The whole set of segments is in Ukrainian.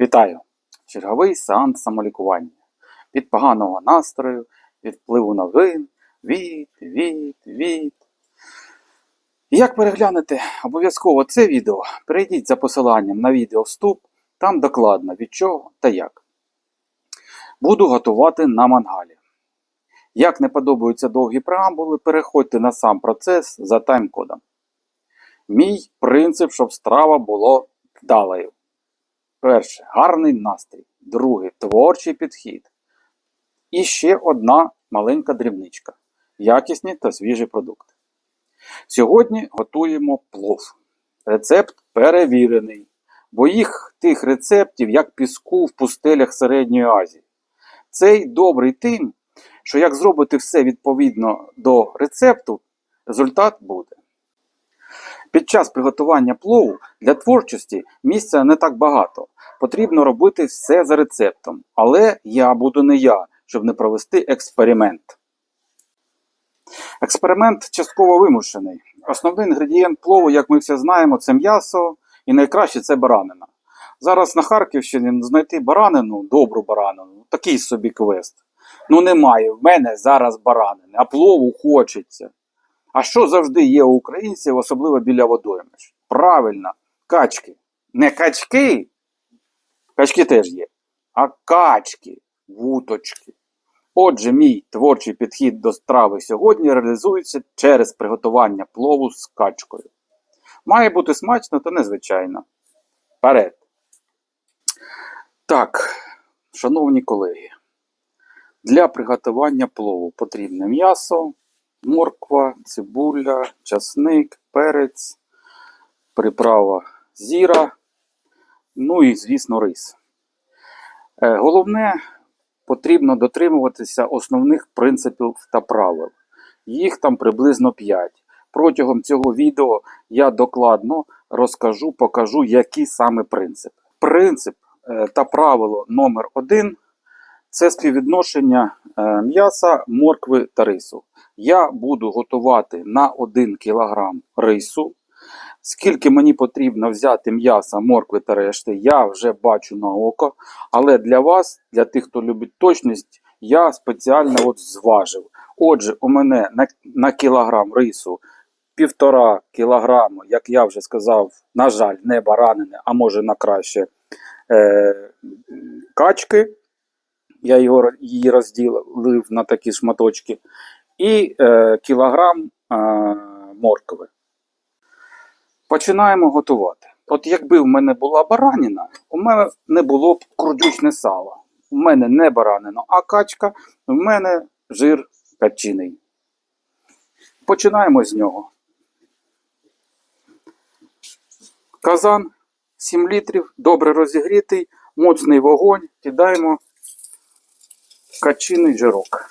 Вітаю! Черговий сеанс самолікування. Від поганого настрою, від впливу новин, від, від, від. Як переглянете обов'язково це відео, перейдіть за посиланням на відео вступ, там докладно від чого та як. Буду готувати на мангалі. Як не подобаються довгі преамбули, переходьте на сам процес за тайм-кодом. Мій принцип, щоб страва була вдалою. Перше гарний настрій. Друге творчий підхід. І ще одна маленька дрібничка. Якісні та свіжі продукти. Сьогодні готуємо плов. Рецепт перевірений, бо їх тих рецептів, як піску в пустелях Середньої Азії. Цей добрий тим, що як зробити все відповідно до рецепту, результат буде. Під час приготування плову для творчості місця не так багато. Потрібно робити все за рецептом. Але я буду не я, щоб не провести експеримент. Експеримент частково вимушений. Основний інгредієнт плову, як ми всі знаємо, це м'ясо, і найкраще це баранина. Зараз на Харківщині знайти баранину, добру баранину, такий собі квест. Ну немає в мене зараз баранини, а плову хочеться. А що завжди є у українців, особливо біля водоймищ? Правильно, качки. Не качки, качки теж є, а качки, вуточки. Отже, мій творчий підхід до страви сьогодні реалізується через приготування плову з качкою. Має бути смачно та незвичайно. Вперед. Так, шановні колеги, для приготування плову потрібне м'ясо, морква, цибуля, часник, перець, приправа зіра, ну і, звісно, рис. Е, Головне, потрібно дотримуватися основних принципів та правил. Їх там приблизно 5. Протягом цього відео я докладно розкажу, покажу, які саме принципи. Принцип е, та правило номер 1 це співвідношення е, м'яса, моркви та рису. Я буду готувати на 1 кг рису. Скільки мені потрібно взяти м'яса, моркви та решти, я вже бачу на око. Але для вас, для тих, хто любить точність, я спеціально от зважив. Отже, у мене на, на кілограм рису півтора кілограму, як я вже сказав, на жаль, не баранини, а може на краще е, качки. Я його, її розділив на такі шматочки. І е, кілограм е, моркви. Починаємо готувати. От якби в мене була бараніна, у мене не було б курдючне сало. У мене не баранина, а качка, в мене жир качиний. Починаємо з нього. Казан 7 літрів, добре розігрітий, моцний вогонь, кидаємо качиний жирок.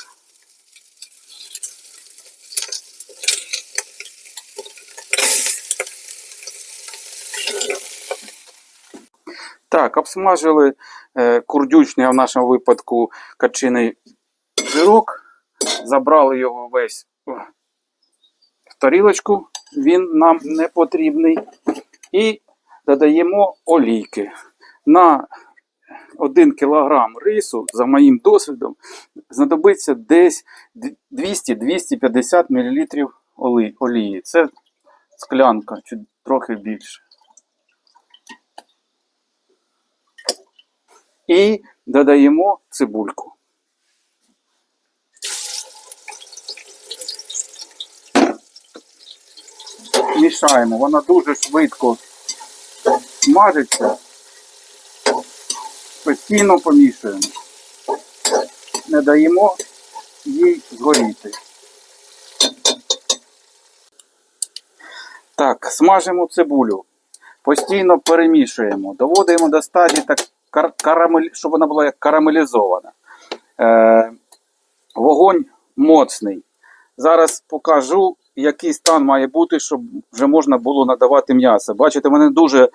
Так, обсмажили е, курдючний, а в нашому випадку качиний жирок. Забрали його весь в тарілочку, він нам не потрібний. І додаємо олійки. На 1 кг рису, за моїм досвідом, знадобиться десь 200-250 мл олії. Це склянка, чи трохи більше. І додаємо цибульку. Мішаємо, вона дуже швидко смажиться. Постійно помішуємо. Не даємо їй згоріти. Так, смажимо цибулю. Постійно перемішуємо. Доводимо до стадії так кар- карамель, щоб вона була як карамелізована. Е, вогонь моцний. Зараз покажу, який стан має бути, щоб вже можна було надавати м'ясо. Бачите, в мене дуже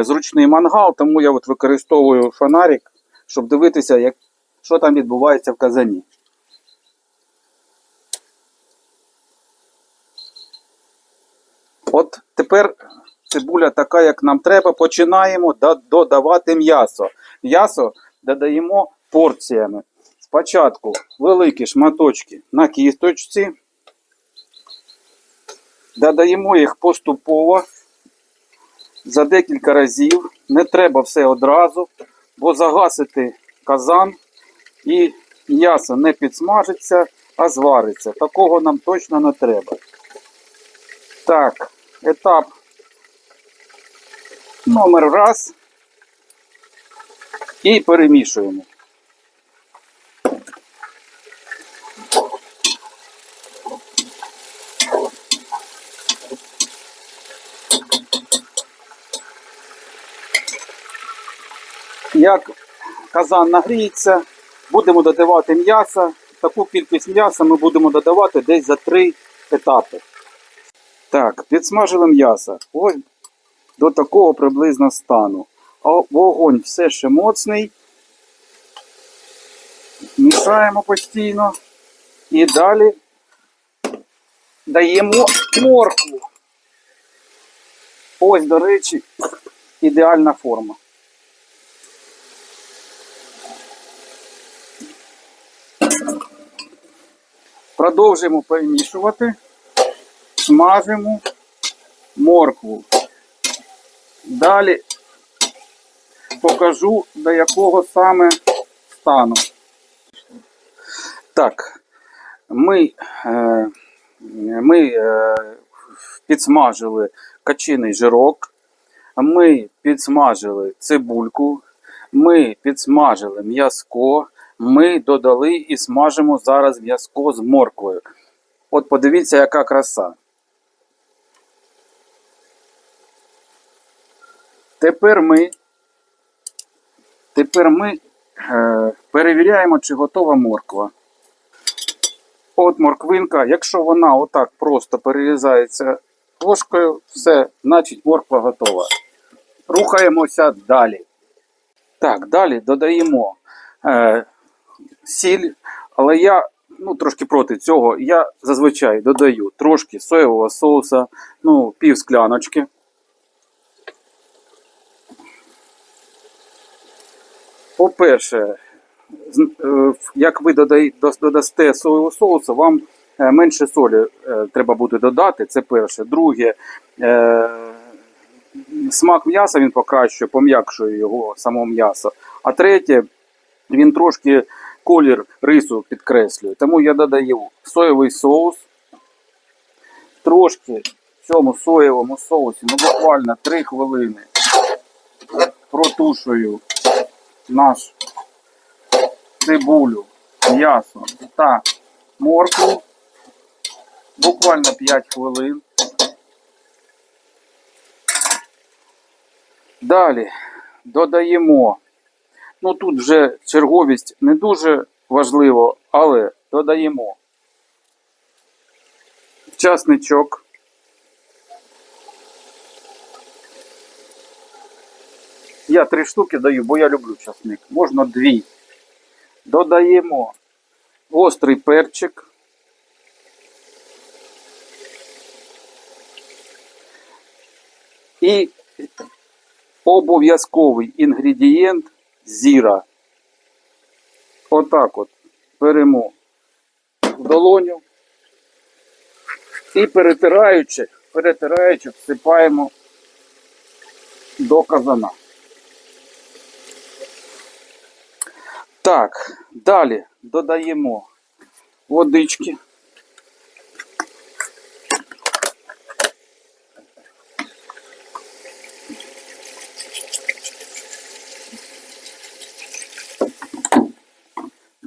зручний мангал, тому я от використовую фонарик, щоб дивитися, як, що там відбувається в казані. От тепер цибуля така, як нам треба. Починаємо додавати м'ясо. М'ясо додаємо порціями. Спочатку великі шматочки на кісточці. Додаємо їх поступово за декілька разів. Не треба все одразу, бо загасити казан і м'ясо не підсмажиться, а звариться. Такого нам точно не треба. Так, етап номер раз. І перемішуємо. Як казан нагріється, будемо додавати м'ясо. Таку кількість м'яса ми будемо додавати десь за три етапи. Так, підсмажили м'ясо. Ось до такого приблизно стану. А вогонь все ще моцний. Мішаємо постійно. І далі даємо моркву. Ось, до речі, ідеальна форма. Продовжуємо перемішувати, смажимо моркву. Далі покажу до якого саме стану. Так, ми, е, ми е, підсмажили качиний жирок, ми підсмажили цибульку, ми підсмажили м'язко, ми додали і смажимо зараз м'язко з морквою. От подивіться, яка краса. Тепер ми, тепер ми е, перевіряємо, чи готова морква. От морквинка, якщо вона отак просто перерізається ложкою, все, значить морква готова. Рухаємося далі. Так, далі додаємо е, сіль, але я ну, трошки проти цього. Я зазвичай додаю трошки соєвого соуса, ну, пів скляночки. По-перше, е, як ви додасте соєвого соусу, вам е, менше солі е, треба буде додати. Це перше. Друге, смак м'яса він покращує, пом'якшує його само м'ясо. А третє, він трошки колір рису підкреслює. Тому я додаю соєвий соус. Трошки в цьому соєвому соусі, ну буквально 3 хвилини протушую наш цибулю, м'ясо та моркву. Буквально 5 хвилин. Далі додаємо. Ну тут вже черговість не дуже важливо, але додаємо часничок. Я три штуки даю, бо я люблю часник. Можна дві. Додаємо гострий перчик. І обов'язковий інгредієнт зіра. Отак от беремо в долоню і перетираючи, перетираючи, всипаємо до казана. Так, далі додаємо водички.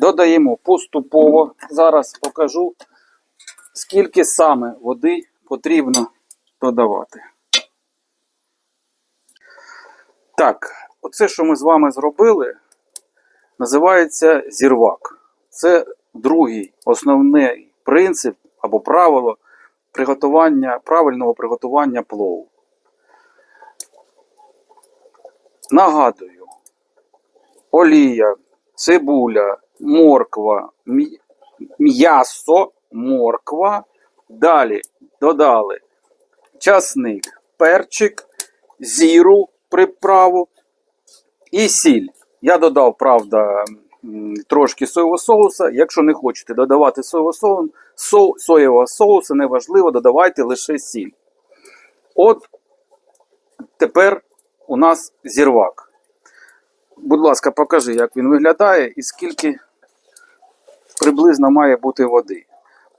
Додаємо поступово. Зараз покажу, скільки саме води потрібно додавати. Так, оце, що ми з вами зробили, називається зірвак. Це другий основний принцип або правило приготування, правильного приготування плову. Нагадую, олія, цибуля, морква, м'ясо, морква. Далі додали часник, перчик зіру приправу і сіль. Я додав, правда, трошки соєвого соуса. Якщо не хочете додавати соєвого со, соєвого соусу, неважливо, додавайте лише сіль. От тепер у нас зірвак. Будь ласка, покажи, як він виглядає і скільки приблизно має бути води.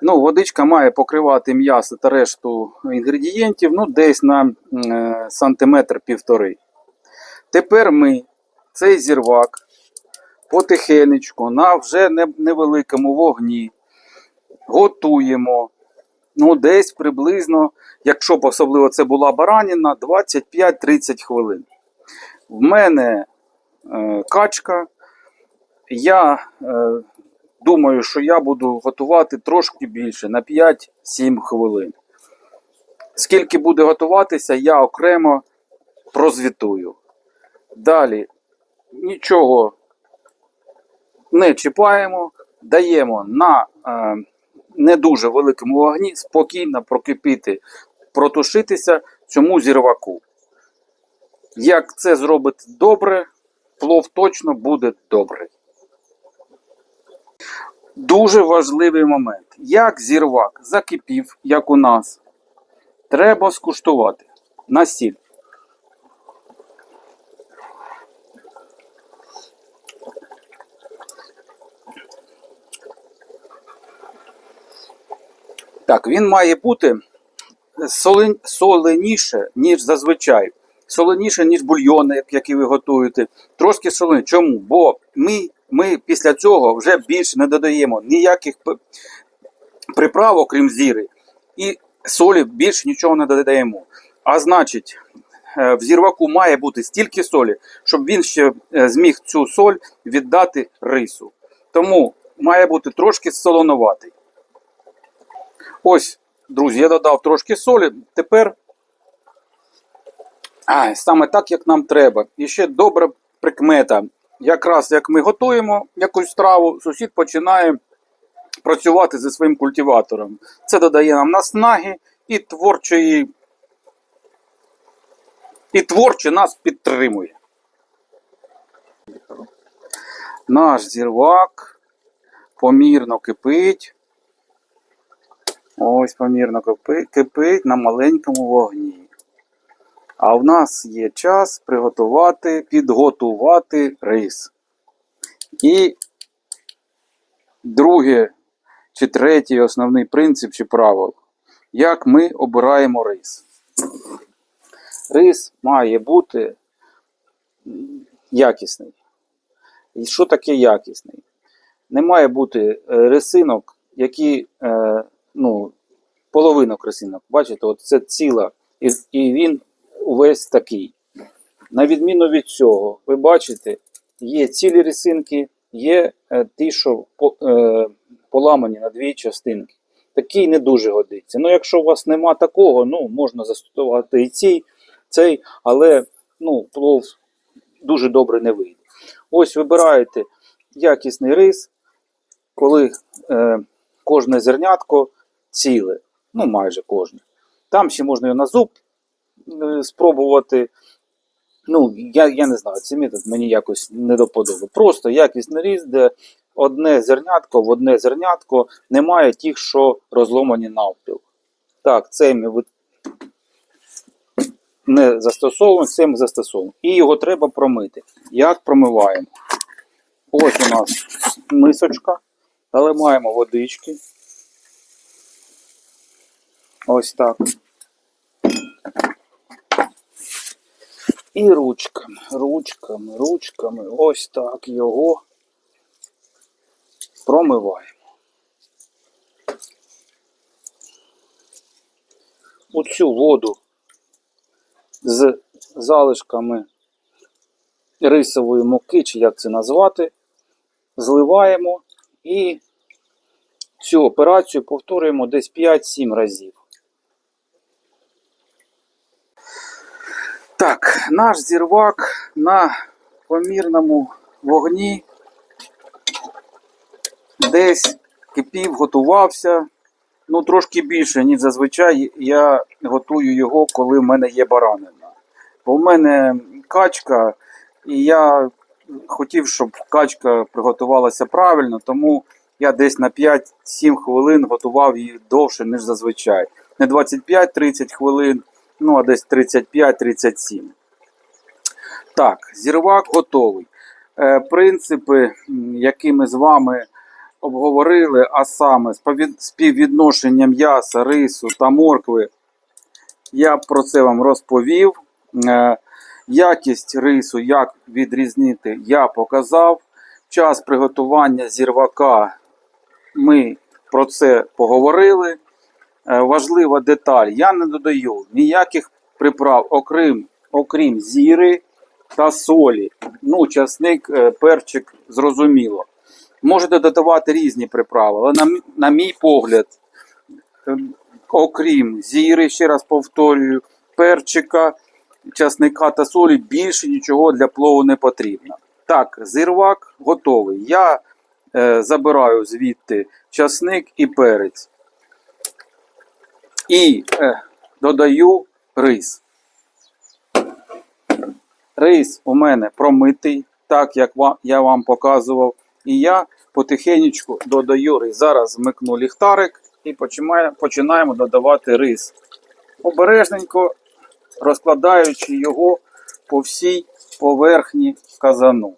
Ну, водичка має покривати м'ясо та решту інгредієнтів ну, десь на е, сантиметр півтори. Тепер ми цей зірвак потихенечку на вже невеликому вогні готуємо. Ну, десь приблизно, якщо б особливо це була бараніна, 25-30 хвилин. В мене е, качка. Я е, думаю, що я буду готувати трошки більше, на 5-7 хвилин. Скільки буде готуватися, я окремо прозвітую. Далі нічого не чіпаємо, даємо на е, не дуже великому вогні спокійно прокипіти, протушитися цьому зірваку. Як це зробити добре, плов точно буде добрий. Дуже важливий момент. Як зірвак закипів, як у нас, треба скуштувати на сіль. Так, він має бути солен- соленіше, ніж зазвичай. Соленіше, ніж бульйони, які ви готуєте. Трошки соленіше. Чому? Бо ми, ми після цього вже більше не додаємо ніяких п- приправок, крім зіри, і солі більше нічого не додаємо. А значить, е, в зірваку має бути стільки солі, щоб він ще е, зміг цю соль віддати рису. Тому має бути трошки солонуватий. Ось, друзі, я додав трошки солі. Тепер а, саме так, як нам треба. І ще добра прикмета. Якраз як ми готуємо якусь страву, сусід починає працювати зі своїм культиватором. Це додає нам наснаги і творчої. І творче нас підтримує. Наш зірвак помірно кипить. Ось помірно кипи- кипить на маленькому вогні. А в нас є час приготувати, підготувати рис. І друге чи третій основний принцип чи правило. Як ми обираємо рис? Рис має бути якісний. І що таке якісний? Не має бути е, рисинок, які, е, ну, половинок рисинок. Бачите, от це ціла, і, і він увесь такий. На відміну від цього, ви бачите, є цілі рисинки, є е, ті, що е, поламані на дві частинки. Такий не дуже годиться. Ну, якщо у вас нема такого, ну, можна застосувати і цей, цей, але ну, плов дуже добре не вийде. Ось вибираєте якісний рис, коли е, кожне зернятко ціле, ну майже кожне. Там ще можна його на зуб спробувати. Ну, я, я не знаю, цей метод мені якось не до. Просто якісний різ, де одне зернятко в одне зернятко немає тих, що розломані навпіл. Так, цей ми не застосовуємо, цей ми застосовуємо. І його треба промити. Як промиваємо? Ось у нас мисочка, але маємо водички. Ось так. І ручками, ручками, ручками, ось так його промиваємо. У цю воду з залишками рисової муки, чи як це назвати, зливаємо і цю операцію повторюємо десь 5-7 разів. Так, наш зірвак на помірному вогні десь кипів, готувався. Ну, трошки більше, ніж зазвичай я готую його, коли в мене є баранина. Бо в мене качка, і я хотів, щоб качка приготувалася правильно, тому я десь на 5-7 хвилин готував її довше, ніж зазвичай. Не 25-30 хвилин, ну а десь 35-37. Так, зірвак готовий. Е, принципи, які ми з вами обговорили, а саме співвідношення м'яса, рису та моркви, я про це вам розповів. Е, Якість рису, як відрізнити, я показав. Час приготування зірвака ми про це поговорили. Е, Важлива деталь: я не додаю ніяких приправ, окрім, окрім зіри та солі. Ну, часник, е, перчик, зрозуміло. Можете додавати різні приправи, але на, на мій погляд, е, окрім зіри, ще раз повторюю, перчика, часника та солі, більше нічого для плову не потрібно. Так, зірвак готовий. Я е, забираю звідти часник і перець. І е, додаю рис. Рис у мене промитий, так як ва- я вам показував. І я потихеньку додаю рис. Зараз вмикну ліхтарик і починає- починаємо додавати рис. Обережненько розкладаючи його по всій поверхні казану.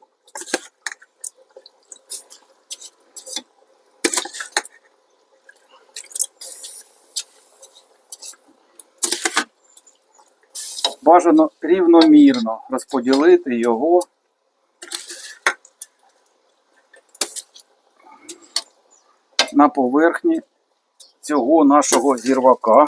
Бажано рівномірно розподілити його на поверхні цього нашого зірвака.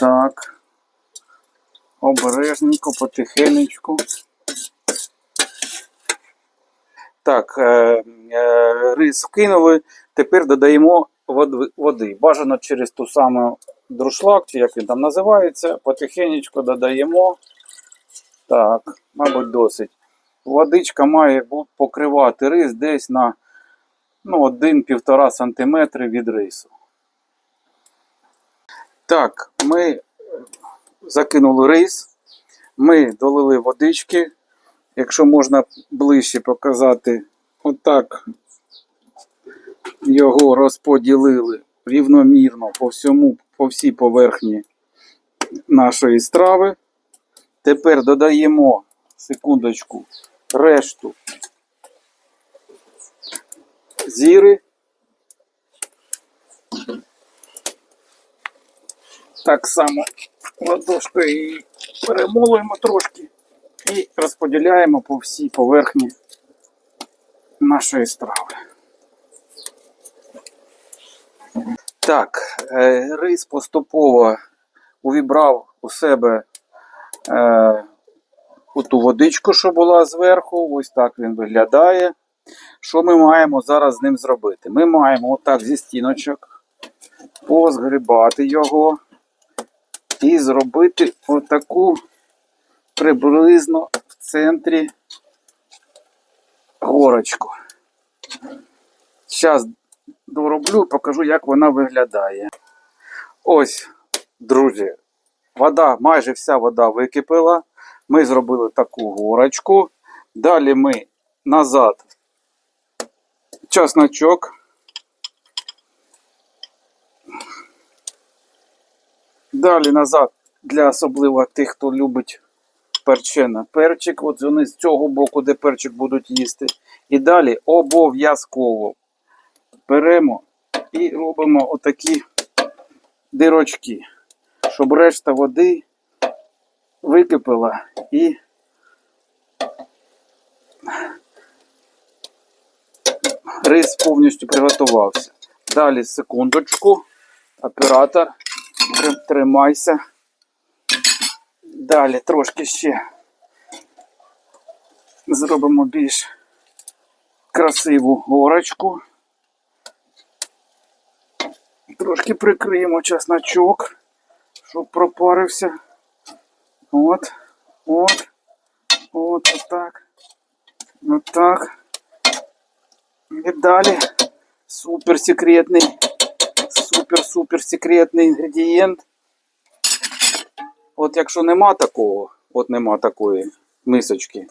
Так. Обережненько, потихенечку. Так, е, е, рис вкинули. Тепер додаємо води. Бажано через ту саму друшлак, чи як він там називається. Потихенечку додаємо. Так, мабуть, досить. Водичка має покривати рис десь на ну, 1-1,5 см від рису. Так, ми закинули рис, ми долили водички. Якщо можна ближче показати, отак його розподілили рівномірно по всьому, по всій поверхні нашої страви. Тепер додаємо секундочку решту зіри. Так само ладошкою перемолуємо трошки і розподіляємо по всій поверхні нашої страви. Так, е, рис поступово увібрав у себе е, ту водичку, що була зверху. Ось так він виглядає. Що ми маємо зараз з ним зробити? Ми маємо отак зі стіночок позгрібати його і зробити отаку приблизно в центрі горочку. Зараз дороблю, покажу, як вона виглядає. Ось, друзі, вода, майже вся вода википіла. Ми зробили таку горочку. Далі ми назад часночок. Далі назад для особливо тих, хто любить перчена перчик. От вони з цього боку, де перчик будуть їсти. І далі обов'язково беремо і робимо отакі дирочки, щоб решта води википила і рис повністю приготувався. Далі секундочку. Оператор, тримайся. Далі трошки ще зробимо більш красиву горочку. Трошки прикриємо чесночок, щоб пропарився. От, от, от, отак. Отак. І далі Супер секретний, супер-супер секретний інгредієнт. От якщо нема такого, от нема такої мисочки,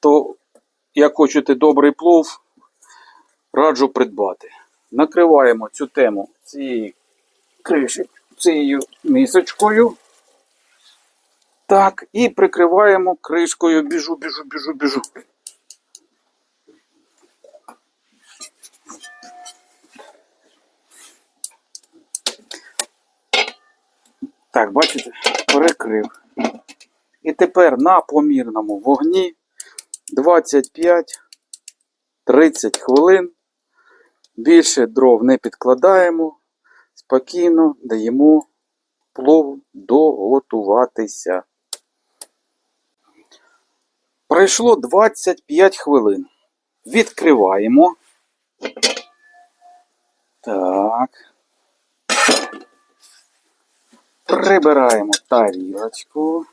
то як хочете добрий плов, раджу придбати. Накриваємо цю тему цією криші, цією мисочкою. Так, і прикриваємо кришкою. Біжу, біжу, біжу, біжу. Так, бачите, перекрив. І тепер на помірному вогні 25-30 хвилин. Більше дров не підкладаємо. Спокійно даємо плову доготуватися. Пройшло 25 хвилин. Відкриваємо. Так. Прибираємо тарілочку.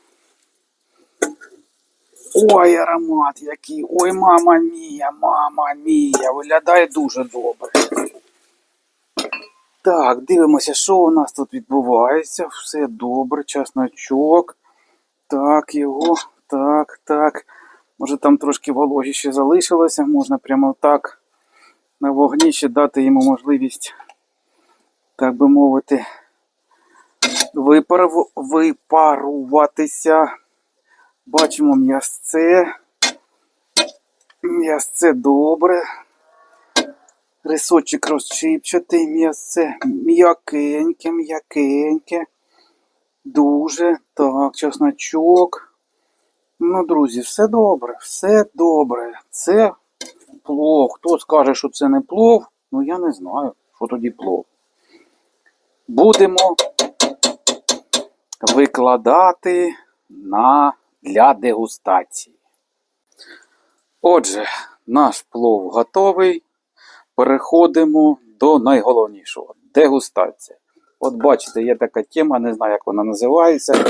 Ой, аромат який. Ой, мама мія, мама мія. Виглядає дуже добре. Так, дивимося, що у нас тут відбувається. Все добре, чесночок. Так, його. Так, так. Може там трошки вологі ще залишилося. Можна прямо так на вогні ще дати йому можливість, так би мовити, випару- випаруватися. Бачимо м'ясце. М'ясце добре. Рисочок розчипчатий, м'ясце м'якеньке, м'якеньке. Дуже. Так, чесночок. Ну, друзі, все добре, все добре. Це плов. Хто скаже, що це не плов, ну я не знаю, що тоді плов. Будемо викладати на, для дегустації. Отже, наш плов готовий. Переходимо до найголовнішого дегустація. От бачите, є така тема, не знаю, як вона називається,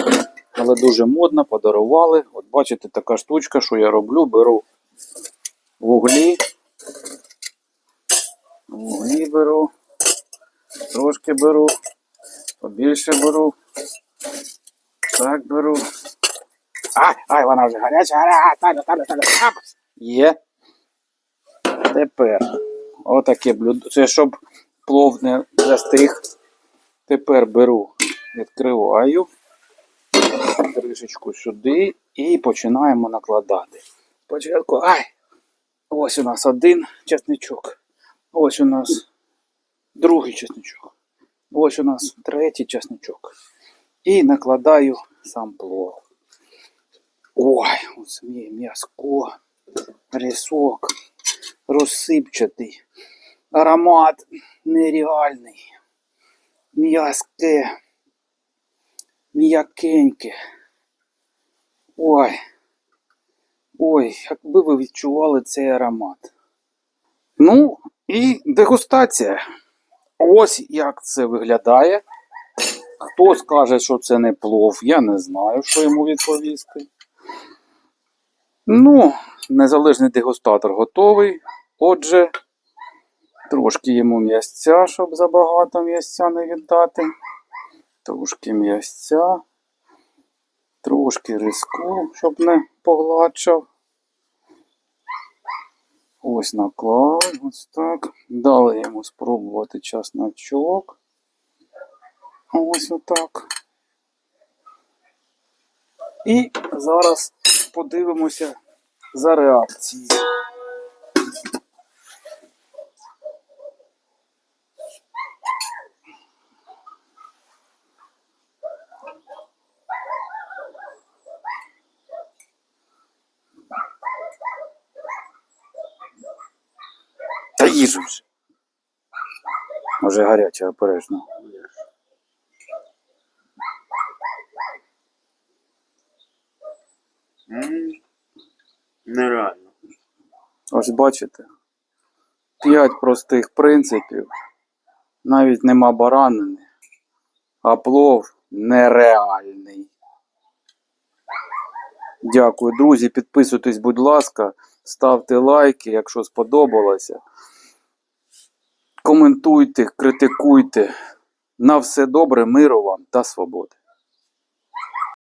але дуже модна, подарували. От бачите, така штучка, що я роблю, беру вуглі. Вуглі беру, трошки беру, побільше беру. Так беру. Ай, ай, вона вже гаряча, гаряча, ставлю, ставлю, ставлю. Є. Тепер отаке блюдо. Це щоб плов не застиг. Тепер беру, відкриваю кришечку сюди і починаємо накладати. Спочатку, ай! Ось у нас один чесничок. Ось у нас другий чесничок. Ось у нас третій чесничок. І накладаю сам плов. Ой, ось мій м'язко, рисок, розсипчатий, аромат нереальний, м'язке, м'якеньке. Ой, ой, якби ви відчували цей аромат. Ну, і дегустація. Ось як це виглядає. Хто скаже, що це не плов, я не знаю, що йому відповісти. Ну, незалежний дегустатор готовий. Отже, трошки йому м'ясця, щоб забагато м'ясця не віддати. Трошки м'ясця. Трошки риску, щоб не погладшав. Ось наклав, ось так. Дали йому спробувати часночок. Ось отак. І зараз подивимося за реакцією. Та їжу вже. Може гаряче, обережно. Ось бачите. П'ять простих принципів. Навіть нема баранини, а плов нереальний. Дякую, друзі. Підписуйтесь, будь ласка, ставте лайки, якщо сподобалося. коментуйте, критикуйте. На все добре, миру вам та свободи.